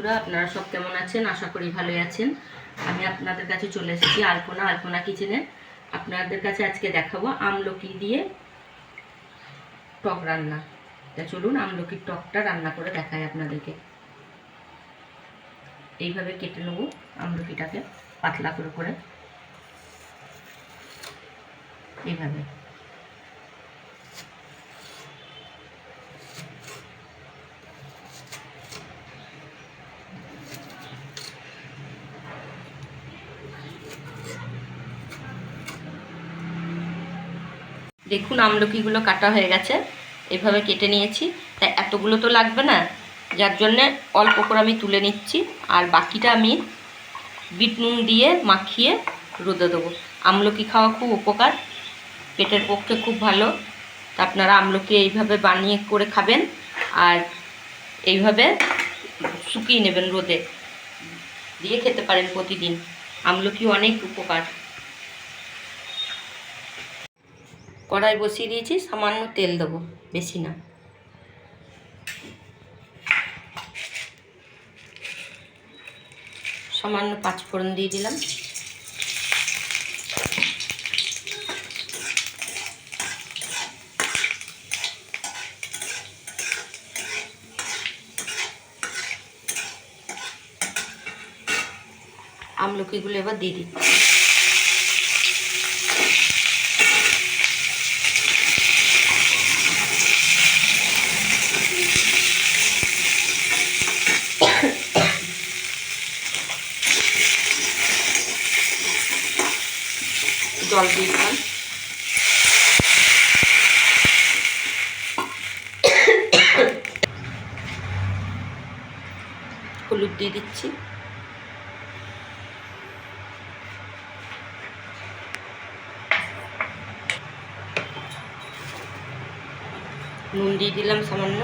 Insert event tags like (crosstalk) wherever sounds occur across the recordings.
বন্ধুরা, আপনারা সব কেমন আছেন? আশা করি ভালোই আছেন। আমি আপনাদের কাছে চলে এসেছি আলপনা আলপনা কিচেনে। আপনাদের কাছে আজকে দেখাবো আমলকি দিয়ে টক রান্না। তা চলুন, আমলকির টকটা রান্না করে দেখাই আপনাদেরকে। এইভাবে কেটে নেব আমলকিটাকে, পাতলা করে করে। এইভাবে। দেখুন আমলকিগুলো কাটা হয়ে গেছে, এভাবে কেটে নিয়েছি। তাই এতগুলো তো লাগবে না, যার জন্যে অল্প করে আমি তুলে নিচ্ছি, আর বাকিটা আমি বিট নুন দিয়ে মাখিয়ে রোদে দেবো। আমলকি খাওয়া খুব উপকার, পেটের পক্ষে খুব ভালো। তা আপনারা আমলকি এইভাবে বানিয়ে করে খাবেন, আর এইভাবে শুকিয়ে নেবেন রোদে। দিয়ে খেতে পারেন প্রতিদিন। আমলকি অনেক উপকার। কড়াই বসিয়ে দিয়েছি, সামান্য তেল দেবো, বেশি না। সামান্য পাঁচ ফোড়ন দিয়ে দিলাম। আমলকিগুলো এবার দিয়ে দিচ্ছি। জল দিয়ে দিলাম। হলুদ দিয়ে দিচ্ছি। নুন দিয়ে দিলাম সামান্য।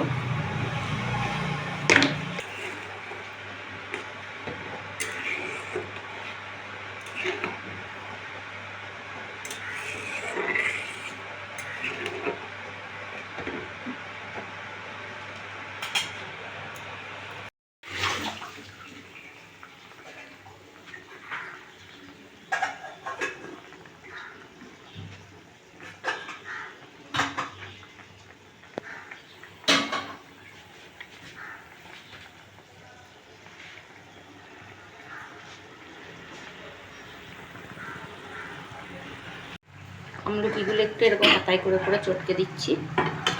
আমলকিগুলো একটু এরকম হাতায় করে করে চটকে দিচ্ছি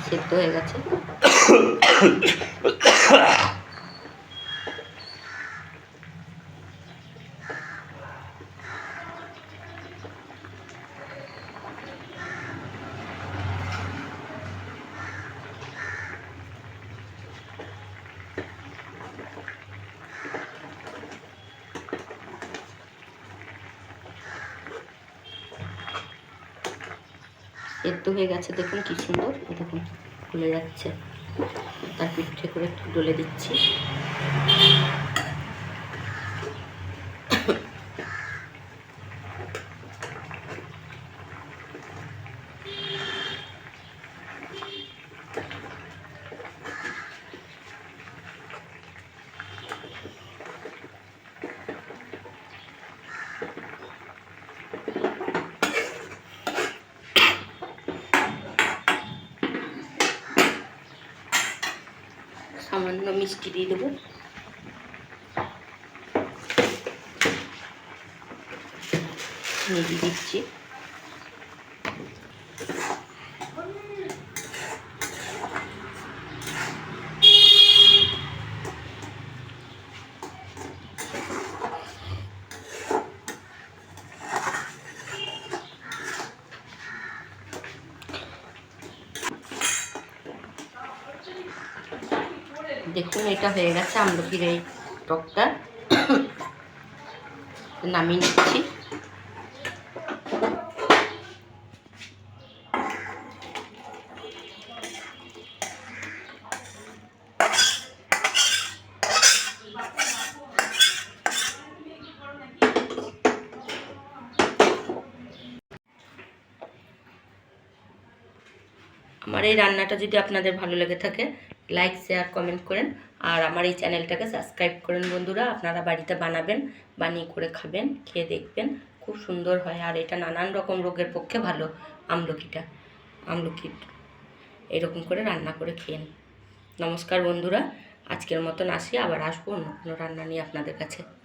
সেদ্ধ হয়ে গেছে। (coughs) সেদ্ধ হয়ে গেছে, দেখুন কি সুন্দর। দেখুন, খুলে যাচ্ছে। তার পিঠে করে একটু ডলে দিচ্ছি। সামান্য মিষ্টি দিয়ে দেবো। দিয়ে দিচ্ছি। দেখুন, এটা হয়ে গেছে আমলকির এই টকটা। (coughs) নামিয়ে নিচ্ছি। আমার এই রান্নাটা যদি আপনাদের ভালো লেগে থাকে লাইক শেয়ার কমেন্ট করেন। আর আমার এই চ্যানেলটাকে সাবস্ক্রাইব করেন বন্ধুরা। আপনারা বাড়িতে বানাবেন, বানিয়ে করে খাবেন, খেয়ে দেখবেন। খুব সুন্দর হয়। আর এটা নানান রকম রোগের পক্ষে ভালো। আমলকিটা আমলকি এরকম করে রান্না করে খেয়ে। নমস্কার বন্ধুরা। আজকের মতন আসি। আবার আসব অন্য কোনো রান্না নিয়ে আপনাদের কাছে।